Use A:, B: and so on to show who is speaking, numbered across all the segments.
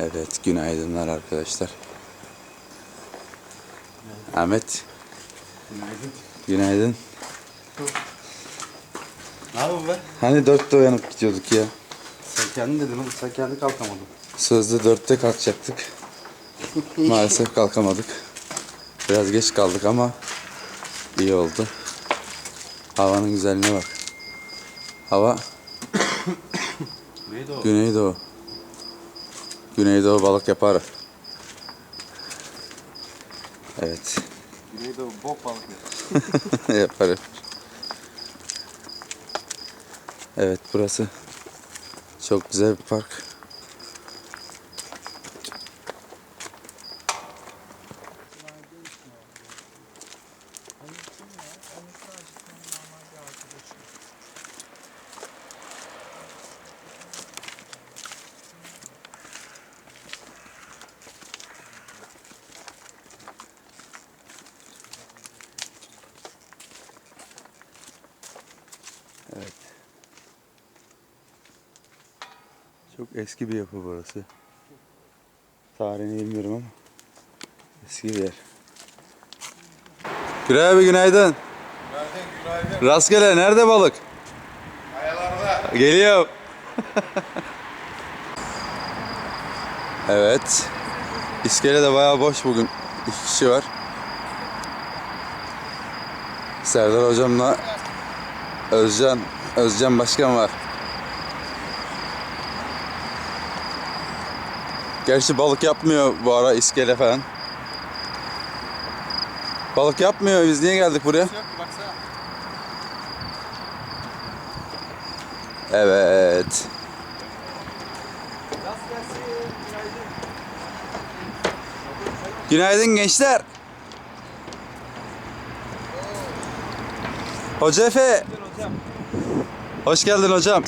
A: Evet, günaydınlar arkadaşlar. Ahmet,
B: Günaydın.
A: günaydın.
B: Ne yapıyorsun be?
A: Hani dörtte uyanıp gidiyorduk ya.
B: Sen kendin dedin oğlum. Sen kendi kalkamadın.
A: Sözde dörtte kalkacaktık. Maalesef kalkamadık. Biraz geç kaldık ama iyi oldu. Havanın güzelliğine bak. Hava
B: o?
A: Güneydoğu. Güneydoğu balık yapar. Evet.
B: O? Bok balık.
A: Yaparım. Evet burası çok güzel bir park. Çok eski bir yapı burası. Tarihini bilmiyorum ama eski bir yer. Güray abi günaydın.
C: Günaydın, günaydın.
A: Rastgele nerede balık?
C: Kayalarda.
A: Geliyor. evet. İskele de bayağı boş bugün. İki kişi var. Serdar hocamla Özcan, Özcan başkan var. Gerçi balık yapmıyor bu ara iskele falan. Balık yapmıyor. Biz niye geldik buraya? Evet. Günaydın gençler. Hoca Efe. Hoş geldin hocam.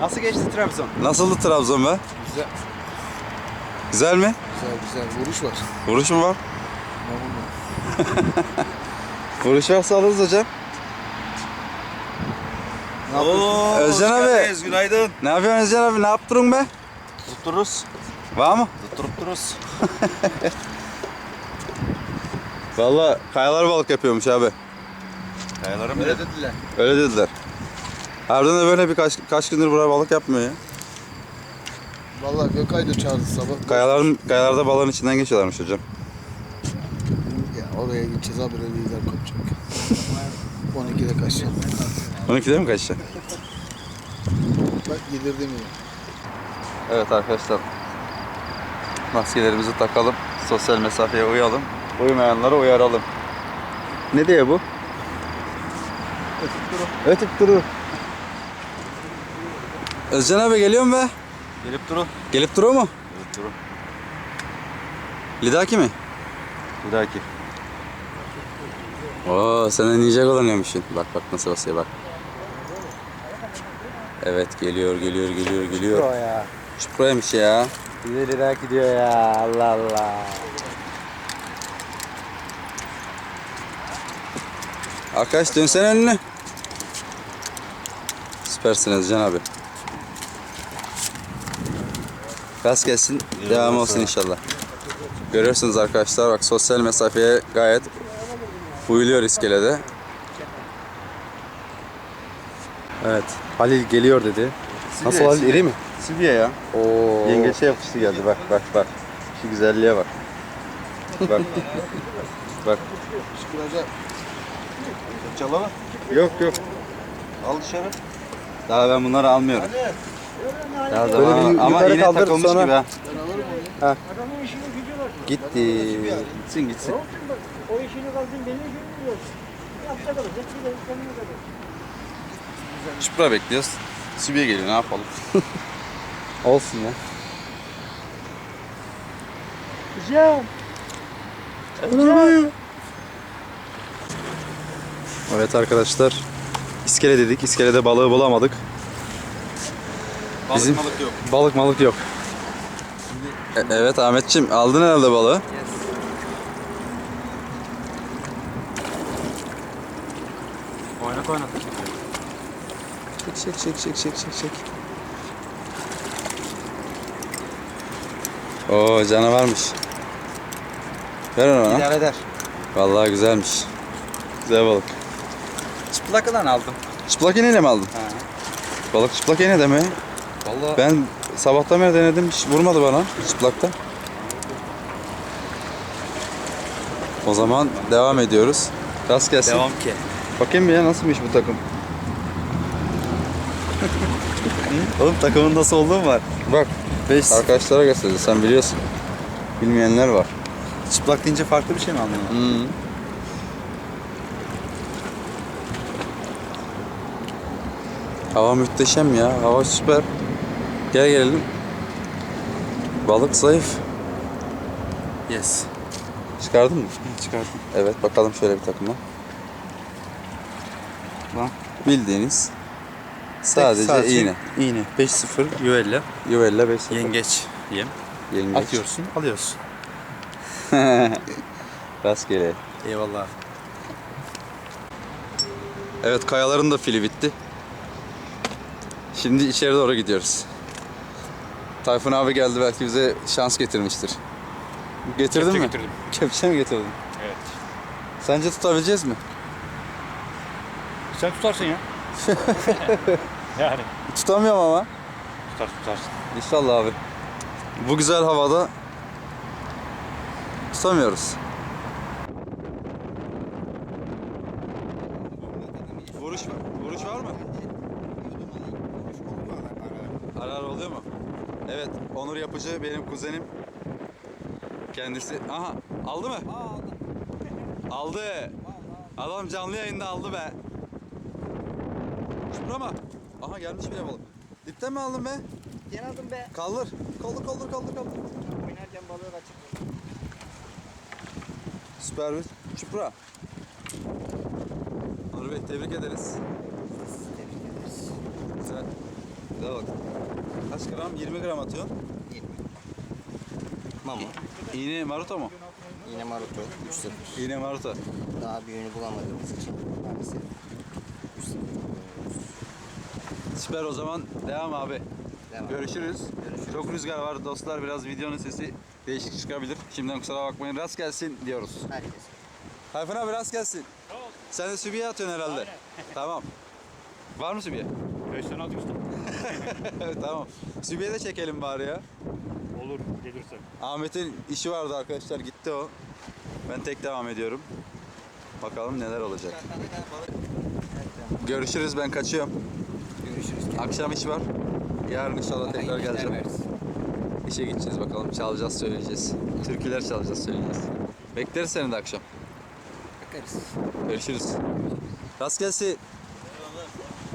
B: Nasıl geçti Trabzon?
A: Nasıldı Trabzon be?
C: Güzel,
A: Güzel mi?
C: güzel, güzel. Vuruş var.
A: Vuruş mu var? Vuruş varsa alırız hocam.
C: Ne yapıyorsun?
A: Özcan abi.
B: Günaydın.
A: Ne yapıyorsun Özcan abi? Ne yaptırın be?
B: Tuttururuz.
A: Var mı?
B: Tuttururuz.
A: Valla kayalar balık yapıyormuş abi.
B: Kayalara mı
C: Öyle dediler.
A: Öyle dediler. Harbiden de böyle birkaç kaç gündür buraya balık yapmıyor ya.
C: Vallahi Gökay da çağırdı sabah.
A: Kayaların, kayalarda balığın içinden geçiyorlarmış hocam.
C: Ya oraya gideceğiz abi lider kopacak. 12'de kaçacağım.
A: 12'de mi kaçacak?
C: Bak yedirdim ya.
A: Evet arkadaşlar. Maskelerimizi takalım. Sosyal mesafeye uyalım. Uymayanları uyaralım. Ne diye bu? Ötüp duru. Özcan abi geliyor mu be?
B: Gelip durun.
A: Gelip duruyor mu?
B: Gelip durun.
A: Lidaki mi?
B: Bir dahaki.
A: Oo sen de ninja kullanıyormuşsun. Bak bak nasıl basıyor bak. Evet geliyor geliyor geliyor geliyor.
B: ya.
A: Çupraymış ya.
B: İleri daha gidiyor ya. Allah Allah.
A: Arkadaş dönsen önüne. Süpersiniz Can abi. Gaz gelsin, devam olsun inşallah. Görüyorsunuz arkadaşlar bak sosyal mesafeye gayet uyuluyor iskelede. Evet, Halil geliyor dedi. Nasıl Halil, iri mi?
B: Sibye ya.
A: Oo.
B: Yengeçe yapıştı geldi bak bak bak. Şu güzelliğe bak. Bak. bak.
C: Şüküracağım.
B: Çalama.
A: Yok yok.
B: Al dışarı.
A: Daha ben bunları almıyorum. Daha
B: Böyle
A: zaman
B: bir
A: ama
B: yukarı kaldır,
A: takılmış
B: sonra-
A: gibi ha.
C: Ben alırım onu.
A: Gitti. Gitsin gitsin.
D: O işini kaldın beni görmüyor. Hafta kalacak bir de kendine kalacak.
A: Çupra bekliyoruz. Sibiye geliyor ne yapalım.
B: Olsun ya.
D: Hocam.
A: Evet arkadaşlar. İskele dedik. İskelede balığı bulamadık.
B: Balık
A: Bizim-
B: malık yok.
A: Balık malık yok. E- evet Ahmetçim aldın herhalde balığı.
B: Oynat oynat.
A: Çek çek çek çek çek çek çek. Oo canavarmış. Ver onu bana.
B: İdare eder.
A: Vallahi güzelmiş. Güzel balık.
B: Çıplakından aldım.
A: Çıplak iğneyle mi aldın?
B: Ha.
A: Balık çıplak iğne de mi?
B: Vallahi
A: Ben sabahtan beri denedim hiç vurmadı bana çıplakta. O zaman devam ediyoruz. Rast gelsin.
B: devam ki.
A: Bakayım bir ya nasılmış bu takım.
B: Oğlum takımın nasıl olduğu var.
A: Bak
B: 5
A: arkadaşlara göstereceğiz sen biliyorsun. Bilmeyenler var.
B: çıplak deyince farklı bir şey mi anlıyorsun?
A: Hmm. Hava muhteşem ya. Hava süper. Gel gelelim. Balık zayıf.
B: Yes.
A: Çıkardın mı?
B: Çıkarttım.
A: Evet bakalım şöyle bir takıma.
B: Lan.
A: Bildiğiniz sadece, iğne.
B: İğne. 5-0 Yuvella.
A: Yuvella 5
B: Yengeç. Yem.
A: Yengeç.
B: Atıyorsun, alıyorsun.
A: Rastgele.
B: Eyvallah.
A: Evet kayaların da fili bitti. Şimdi içeri doğru gidiyoruz. Tayfun abi geldi belki bize şans getirmiştir. Getirdin
B: Kepçe
A: mi?
B: getirdim.
A: Kepçe mi getirdin?
B: Evet.
A: Sence tutabileceğiz mi?
B: Sen tutarsın ya. yani.
A: Tutamıyorum ama.
B: Tutar tutarsın.
A: İnşallah abi. Bu güzel havada tutamıyoruz. Vuruş var. Vuruş var mı? Ara ara oluyor mu? Evet, Onur Yapıcı benim kuzenim. Kendisi, aha aldı mı? aldı. Adam canlı yayında aldı be. Şura mı? Aha gelmiş bile balık. Dipten mi aldın be?
D: Gel aldım be.
A: Kaldır. Kaldır kaldır kaldır kaldır.
D: Oynarken balığı kaçırdım.
A: Süper bir çupra. Onur Bey tebrik ederiz.
D: Tebrik ederiz.
A: Güzel. Güzel bak. Kaç gram? 20 gram atıyorsun.
C: 20. Mama.
A: İğne maruta mu?
C: Yine Maruto 3-0.
A: İğne maruta.
C: Daha büyüğünü bulamadığımız için maalesef 3-0.
A: Süper o zaman devam abi.
C: Devam.
A: Görüşürüz. Çok rüzgar var dostlar. Biraz videonun sesi değişik çıkabilir. Şimdiden kusura bakmayın. Rast gelsin diyoruz.
C: Herkes.
A: Tayfun abi rast gelsin. Sen de sübiye atıyorsun herhalde. tamam. Var mı sübiye?
E: 5 tane atmıştım.
A: Tamam. Sübiye de çekelim bari ya.
E: Olur gelirse.
A: Ahmet'in işi vardı arkadaşlar gitti o. Ben tek devam ediyorum. Bakalım neler olacak. Görüşürüz ben kaçıyorum.
C: Görüşürüz.
A: Akşam iş var. Yarın inşallah tekrar geleceğim. İşe gideceğiz bakalım. Çalacağız söyleyeceğiz. Türküler çalacağız söyleyeceğiz. Bekleriz seni de akşam.
C: Bakarız.
A: Görüşürüz. Rast gelsin.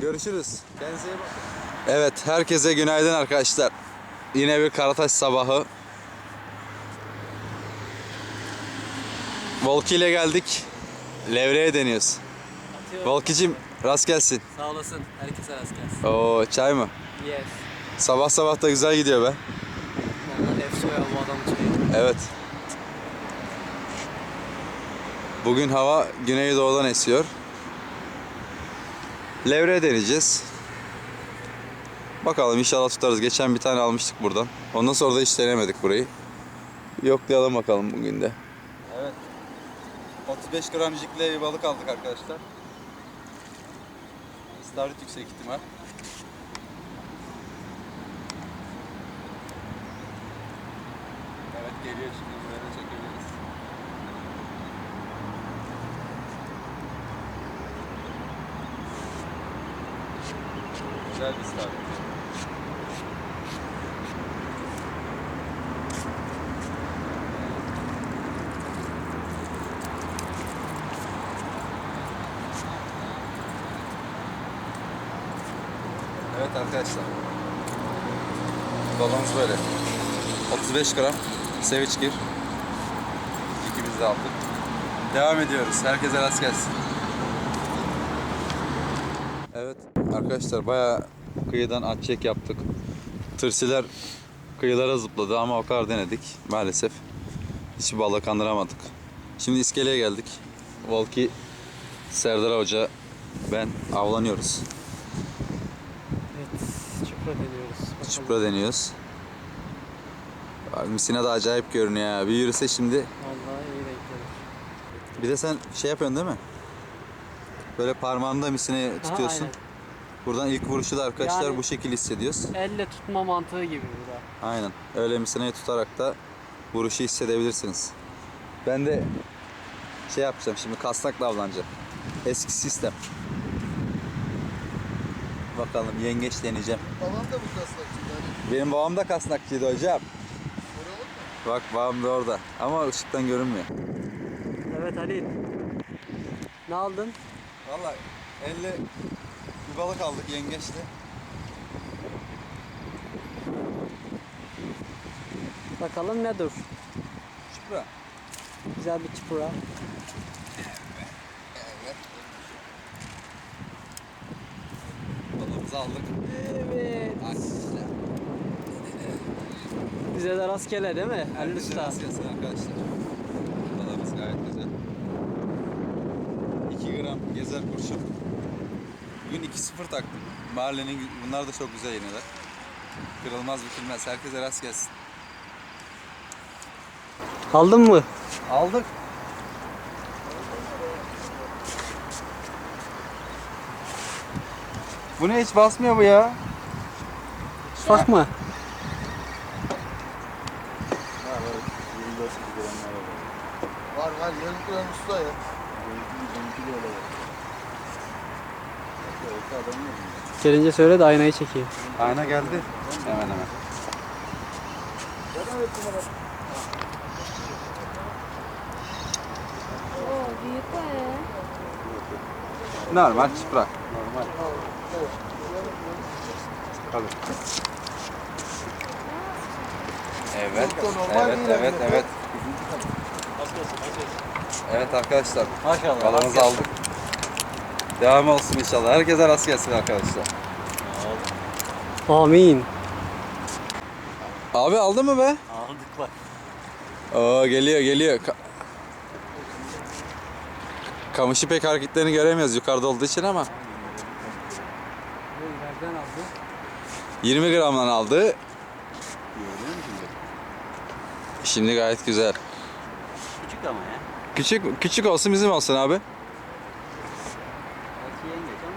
A: Görüşürüz. Kendinize iyi bakın. Evet, herkese günaydın arkadaşlar. Yine bir Karataş sabahı. Volki ile geldik. Levreye deniyoruz. Volkicim rast gelsin.
F: Sağ olasın. Herkese rast gelsin.
A: Oo çay mı?
F: Yes.
A: Sabah sabah da güzel gidiyor be.
F: Vallahi efsoya bu adamın çayı.
A: Evet. Bugün hava güneydoğudan esiyor. Levre deneyeceğiz. Bakalım inşallah tutarız. Geçen bir tane almıştık buradan. Ondan sonra da hiç denemedik burayı. Yoklayalım bakalım bugün de. Evet. 35 gram jikle bir balık aldık arkadaşlar. İstavrit yüksek ihtimal. Evet geliyor şimdi buraya da çekebiliriz. Güzel bir start. Evet arkadaşlar. Balonumuz böyle. 35 gram seviç gir. İkimiz de aldık. Devam ediyoruz. Herkese rast gelsin. Evet arkadaşlar bayağı kıyıdan at çek yaptık. Tırsiler kıyılara zıpladı ama o kadar denedik maalesef. Hiç balık kandıramadık. Şimdi iskeleye geldik. Volki, Serdar Hoca, ben avlanıyoruz.
F: Evet. Çupra deniyoruz.
A: Bak misine de acayip görünüyor ya. Bir yürüse şimdi.
F: Vallahi iyi denk
A: Bir de sen şey yapıyorsun değil mi? Böyle parmağında misine tutuyorsun.
F: aynen.
A: Buradan ilk vuruşu da arkadaşlar
F: Yani-
A: bu şekil hissediyoruz.
F: Elle tutma mantığı gibi bu da.
A: Aynen. Öyle misineyi tutarak da vuruşu hissedebilirsiniz. Ben de şey yapacağım şimdi kasnakla avlanacağım. Eski sistem. Bakalım yengeç deneyeceğim.
C: Babam da bu kasnakçı.
A: Benim babam da kasnakçıydı hocam. Bak babam da orada. Ama ışıktan görünmüyor.
F: Evet Halil. Ne aldın?
A: Vallahi elle bir balık aldık yengeçle.
F: Bakalım ne dur.
A: Şükran.
F: Güzel bir çipura.
A: Balığımızı aldık.
F: Bize de rastgele değil mi? Halil
A: Herkese
F: Usta.
A: rast gelsin arkadaşlar. Balığımız gayet güzel. 2 gram gezer kurşun. Bugün 2-0 taktım. Mahallenin bunlar da çok güzel iğneler. Kırılmaz bükülmez. Herkese rast gelsin.
F: Aldın mı?
A: Aldık. Bu ne hiç basmıyor bu ya?
F: Bakma.
C: Var var yarım kilo usta ya.
F: Gelince söyle de aynayı çekeyim.
A: Ayna geldi. Hemen hemen.
G: Oo büyük bayağı.
A: Normal çıprak. Normal. Tabii. Evet, evet, evet, evet. Evet arkadaşlar,
E: Maşallah.
A: balığımızı aldık. Devam olsun inşallah. Herkese rast gelsin arkadaşlar.
F: Amin.
A: Abi aldın mı be?
E: Aldık bak.
A: Oo geliyor geliyor. Ka- Kamışı pek hareketlerini göremiyoruz yukarıda olduğu için ama
F: Nereden aldın?
A: 20 gramdan aldı. Şimdi gayet güzel.
E: Küçük ama ya.
A: Küçük küçük olsun bizim olsun abi.
E: Belki yengeç ama.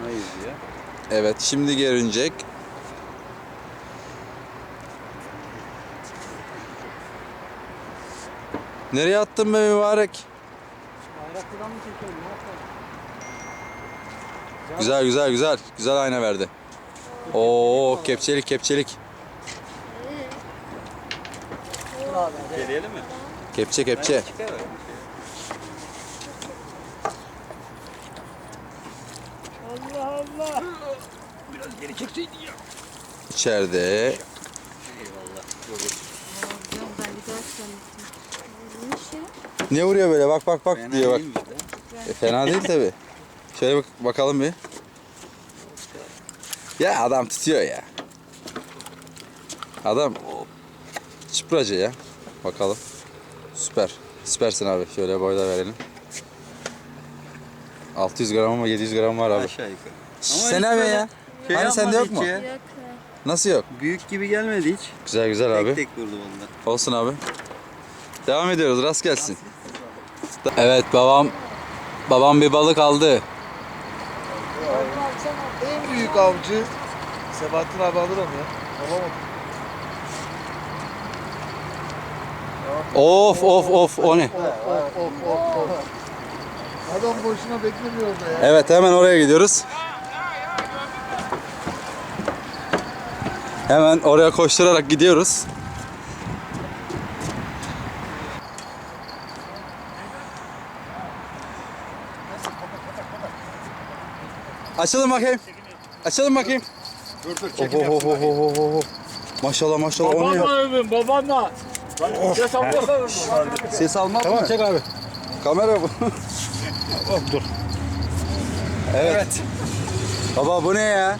E: Ana yüzüyor.
A: Evet şimdi görünecek. Nereye attın be mübarek?
F: Bayraklıdan mı çekiyorsun? Ne yapalım?
A: Güzel güzel güzel. Güzel ayna verdi. Oo kepçelik kepçelik.
E: Gelelim mi?
A: Kepçe kepçe.
D: Allah Allah.
A: İçeride.
G: Yok ben bir daha sanmıştım. Neymiş ya?
A: Ne vuruyor böyle bak bak bak
E: Fena
A: diyor bak. E, fena değil tabi. Şöyle bak bakalım bir. Ya adam tutuyor ya. Adam çıpracı ya. Bakalım. Süper. Süpersin abi. Şöyle boyda verelim. 600 gram ama 700 gram var abi.
E: Aşağı yukarı. Ama
A: Sen
E: hiç
A: abi
E: böyle
A: ya.
E: Şey
A: Hani sende
E: yapmadı
A: yok mu?
E: ya.
G: Yok.
A: Nasıl yok?
E: Büyük gibi gelmedi hiç.
A: Güzel güzel abi.
E: Tek tek vurdu valla.
A: Olsun abi. Devam ediyoruz. Rast gelsin. Evet babam babam bir balık aldı.
C: En büyük avcı Sebahattin abi alır onu ya. Alamadım.
A: Of of of o ne?
C: Of of of of. Adam boşuna beklemiyor orada ya.
A: Evet hemen oraya gidiyoruz. Hemen oraya koşturarak gidiyoruz. Açalım bakayım. Açalım bakayım.
C: Dur dur
A: Oh, oh, oh, oh, oh, oh. Maşallah maşallah ya?
D: övün babanla. Ses almasana.
A: Ses almaz mı?
C: Çek abi.
A: Kamera bu.
C: dur.
A: Evet. Baba bu ne ya?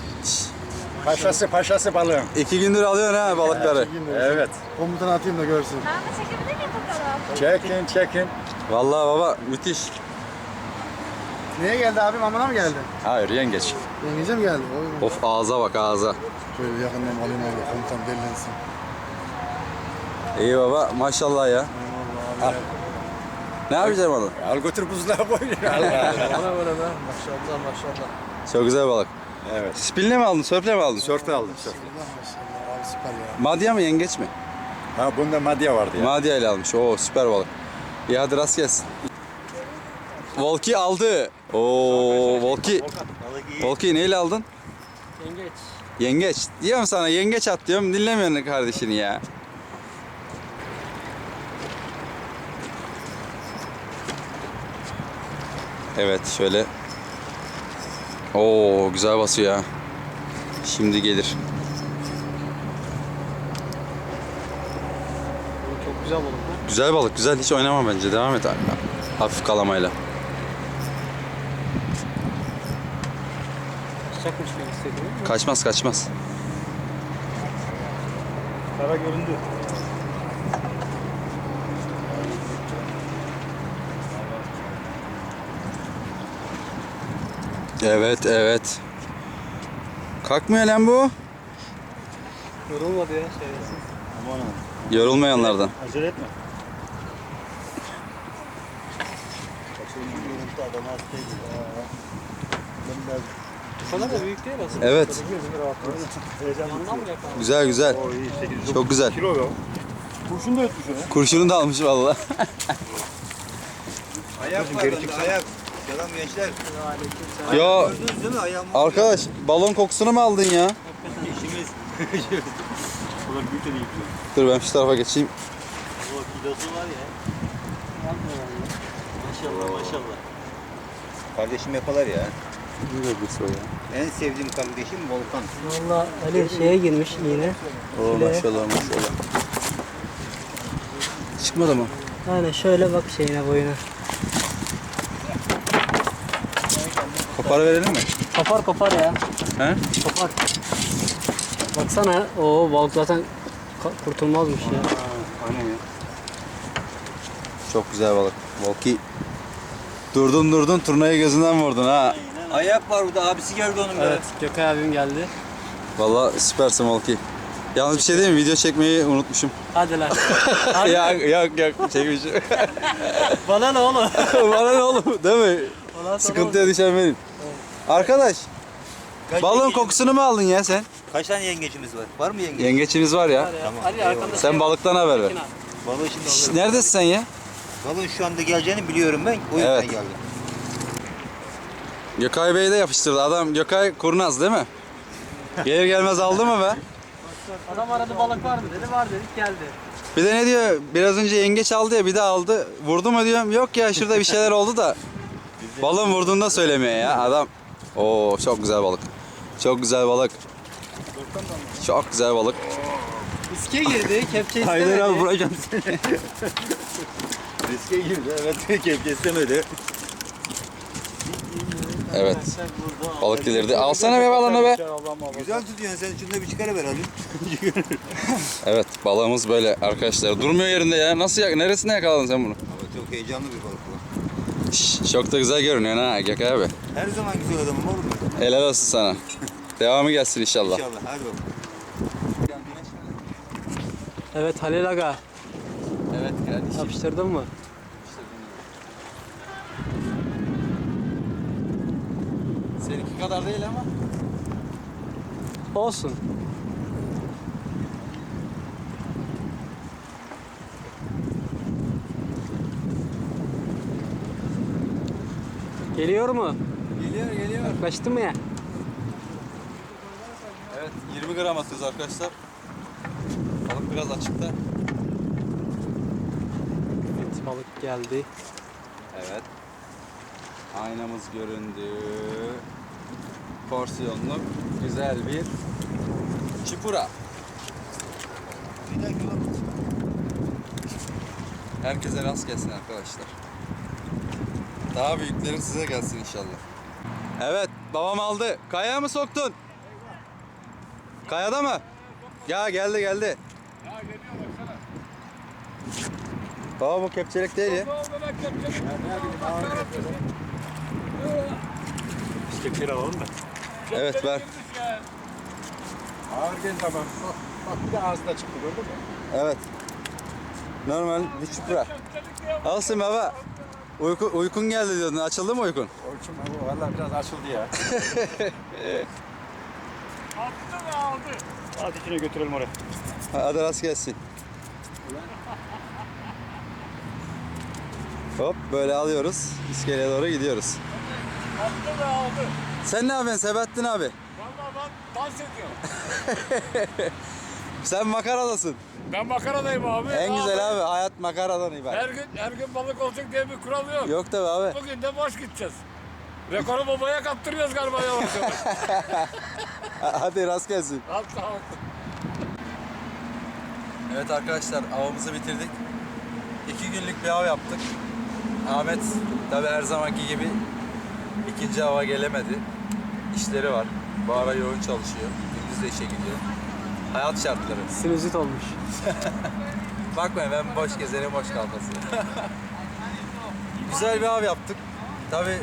C: Paşası paşası balığım.
A: İki gündür alıyorsun ha balıkları.
C: Evet. Komutan atayım da görsün.
G: Ben de çekebilir miyim bakalım?
C: Çekin çekin.
A: Vallahi baba müthiş.
C: Neye geldi abi? Mamana mı geldi?
A: Hayır yengeç.
C: Yengece mi geldi? Oy,
A: Of ağza bak ağza.
C: Şöyle yakından alayım abi. Komutan bellensin.
A: İyi baba maşallah ya. Al. Ne yapacağım onu?
B: Al götür buzluğa koy.
C: Bana böyle be. Maşallah maşallah.
A: Çok güzel balık.
B: evet.
A: Spinle mi aldın, sörfle mi aldın?
B: Şortu aldım şort.
C: Maşallah abi süper ya.
A: Madya mı yengeç mi?
B: Ha bunda madya vardı ya.
A: Madya ile almış. Oo süper balık. İyi hadi rast gelsin. Volki aldı. Oo Volki. Volki neyle aldın?
F: Yengeç.
A: Yengeç. Diyorum sana yengeç at diyorum dinlemiyorsun kardeşini ya. Evet şöyle. Oo güzel basıyor ya. Şimdi gelir.
F: Bu çok güzel balık bu.
A: Güzel balık güzel hiç oynama bence devam et abi. Hafif kalamayla.
F: Kaçacakmış gibi hissediyorum.
A: Kaçmaz kaçmaz.
E: Kara göründü.
A: Evet evet. Kalkmıyor lan bu.
F: Yorulmadı ya şeylesin.
E: Aman ha.
A: Yorulmayanlardan.
E: Acele etme.
F: Da büyük değil aslında.
A: Evet. Güzel güzel.
E: O iyi 8
A: Çok güzel.
E: Kurşun da ötmüş ya.
A: Kurşunu da almış valla.
B: Ayak var bende ayak. Selam gençler.
A: Ya
B: Gördünüz değil mi ayağımı?
A: arkadaş balon kokusunu mu aldın ya?
B: İşimiz.
E: Bu kadar büyük de değil.
A: Dur ben şu tarafa geçeyim.
E: O kilosu var ya. Maşallah maşallah.
B: Kardeşim yapalar ya. En sevdiğim kardeşim Volkan.
F: Valla Ali şeye girmiş iğne.
A: Oo
F: Şöyle.
A: maşallah maşallah. Çıkmadı mı?
F: Aynen şöyle bak şeyine boyuna.
A: Kopar verelim mi?
F: Kopar kopar ya.
A: He?
F: Kopar. Baksana o balık zaten ka- kurtulmazmış ya.
E: Aynen ya.
A: Çok güzel balık. Volki. Durdun durdun turnayı gözünden vurdun ha.
B: Ayak var burada abisi geldi onun
F: Evet Gökay abim geldi.
A: Valla süpersin Volki. Yalnız bir şey değil mi? Video çekmeyi unutmuşum.
F: Hadi lan. Hadi.
A: yok yok yok çekmişim.
F: Bana ne oğlum?
A: Bana ne oğlum değil mi?
F: Ondan sonra
A: Sıkıntıya düşen benim. Arkadaş balon kokusunu mu aldın ya sen?
B: Kaç tane yengecimiz var? Var mı yengeç?
A: Yengeçimiz var ya.
F: var ya. Ali arkanda
A: Sen
F: şey-
A: balıktan haber ver.
B: Balığı şimdi alırım.
A: neredesin sen ya?
B: Balığın şu anda geleceğini biliyorum ben. O yüzden
A: Evet.
B: geldim.
A: Gökay Bey de yapıştırdı. Adam Gökay kurnaz değil mi? Gelir gelmez aldı mı be?
F: Adam aradı balık var mı dedi. Var dedik geldi.
A: Bir de ne diyor? Biraz önce yengeç aldı ya bir de aldı. Vurdu mu diyorum. Yok ya şurada bir şeyler oldu da. Balon vurduğunda söylemiyor ya adam. Oo çok güzel balık. Çok güzel balık. Çok güzel balık.
F: İske girdi. Kepçe istemedi.
B: Haydar abi vuracağım seni. Riske girdi evet kepçe istemedi.
A: Evet. Balık delirdi. Alsana be balonu be.
B: Güzel tutuyorsun sen şunu da bir çıkarıver hadi.
A: Evet balığımız böyle arkadaşlar. Durmuyor yerinde ya. Nasıl ya? Neresinde yakaladın sen bunu?
B: Ama çok heyecanlı bir balık
A: çok da güzel görünüyor ha Gökay abi.
B: Her zaman güzel adamım olur mu?
A: Helal olsun sana. Devamı gelsin inşallah.
B: İnşallah hadi bakalım.
F: Evet Halil Aga.
A: Evet kardeşim.
F: Yapıştırdın mı?
A: Seninki kadar değil ama.
F: Olsun. Geliyor mu?
A: Geliyor geliyor.
F: Yaklaştı mı ya?
A: Evet 20 gram atıyoruz arkadaşlar. Balık biraz açıkta.
F: Evet balık geldi.
A: Evet. Aynamız göründü. Porsiyonlu güzel bir çipura. Herkese rast gelsin arkadaşlar. Daha büyükleri size gelsin inşallah. Evet babam aldı. Kayaya mı soktun? Kayada mı? Ya geldi geldi. Baba bu kepçelik değil ya.
E: İstekleri alalım da.
A: Evet ver.
C: Ağır gel tamam. Bak, bak bir de ağzına çıktı gördün mü?
A: Evet. Normal bir çupra. Alsın baba. Uyku, uykun geldi diyordun. Açıldı mı uykun?
C: Bu valla biraz açıldı ya.
E: Hadi içine götürelim oraya.
A: Hadi rast gelsin. Hop böyle alıyoruz. İskeleye doğru gidiyoruz.
H: Aldı ve aldı.
A: Sen ne yapıyorsun Sebahattin abi?
H: Vallahi ben dans ediyorum.
A: Sen makaradasın.
H: Ben makaradayım abi.
A: En güzel abi hayat makaradan ibaret.
H: Her gün her gün balık olacak diye bir kural yok.
A: Yok tabi abi.
H: Bugün de boş gideceğiz. Rekoru babaya kaptırıyoruz galiba yavaş yavaş.
A: Hadi rast gelsin.
H: Ol.
A: Evet arkadaşlar avımızı bitirdik. İki günlük bir av yaptık. Ahmet tabi her zamanki gibi ikinci ava gelemedi. İşleri var. Bu ara yoğun çalışıyor. Gündüz de işe gidiyor. Hayat şartları.
F: Sinüzit olmuş.
A: Bakmayın ben boş gezerim boş kalması. Güzel bir av yaptık. Tabi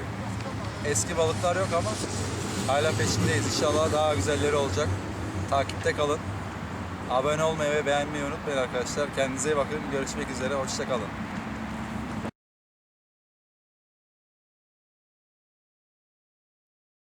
A: eski balıklar yok ama hala peşindeyiz. İnşallah daha güzelleri olacak. Takipte kalın. Abone olmayı ve beğenmeyi unutmayın arkadaşlar. Kendinize iyi bakın. Görüşmek üzere. Hoşça kalın.